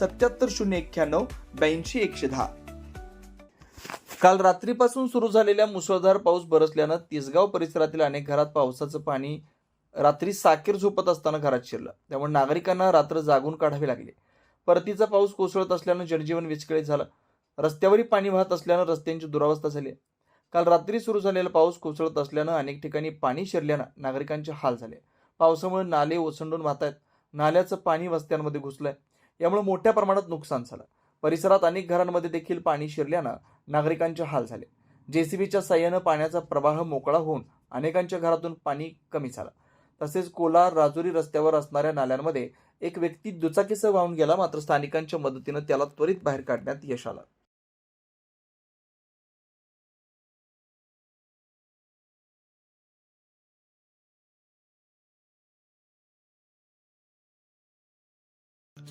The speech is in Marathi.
सत्याहत्तर शून्य एक्क्याण्णव ब्याऐंशी एकशे दहा. काल रात्रीपासून सुरू झालेल्या मुसळधार पाऊस बरसल्यानं तिसगाव परिसरातील अनेक घरात पावसाचं पाणी रात्री साखेर झोपत असताना घरात शिरलं. त्यामुळे नागरिकांना रात्र जागून काढावी लागली. परतीचा पाऊस कोसळत असल्यानं जनजीवन विस्कळीत झालं. रस्त्यावरही पाणी वाहत असल्यानं रस्त्यांची दुरावस्था झाली. काल रात्री सुरू झालेला पाऊस कोसळत असल्यानं अनेक ठिकाणी पाणी शिरल्यानं नागरिकांचे हाल झाले. पावसामुळे नाले ओसंडून वाहत आहेत नाल्याचं पाणी वस्त्यांमध्ये घुसलंय. यामुळे मोठ्या प्रमाणात नुकसान झालं. परिसरात अनेक घरांमध्ये देखील पाणी शिरल्यानं नागरिकांचे हाल झाले. जेसीबीच्या साह्यानं पाण्याचा प्रवाह मोकळा होऊन अनेकांच्या घरातून पाणी कमी झालं. तसेच कोलार राजुरी रस्त्यावर असणाऱ्या नाल्यांमध्ये एक व्यक्ती दुचाकीसह वाहून गेला मात्र स्थानिकांच्या मदतीनं त्याला त्वरित बाहेर काढण्यात यश आलं.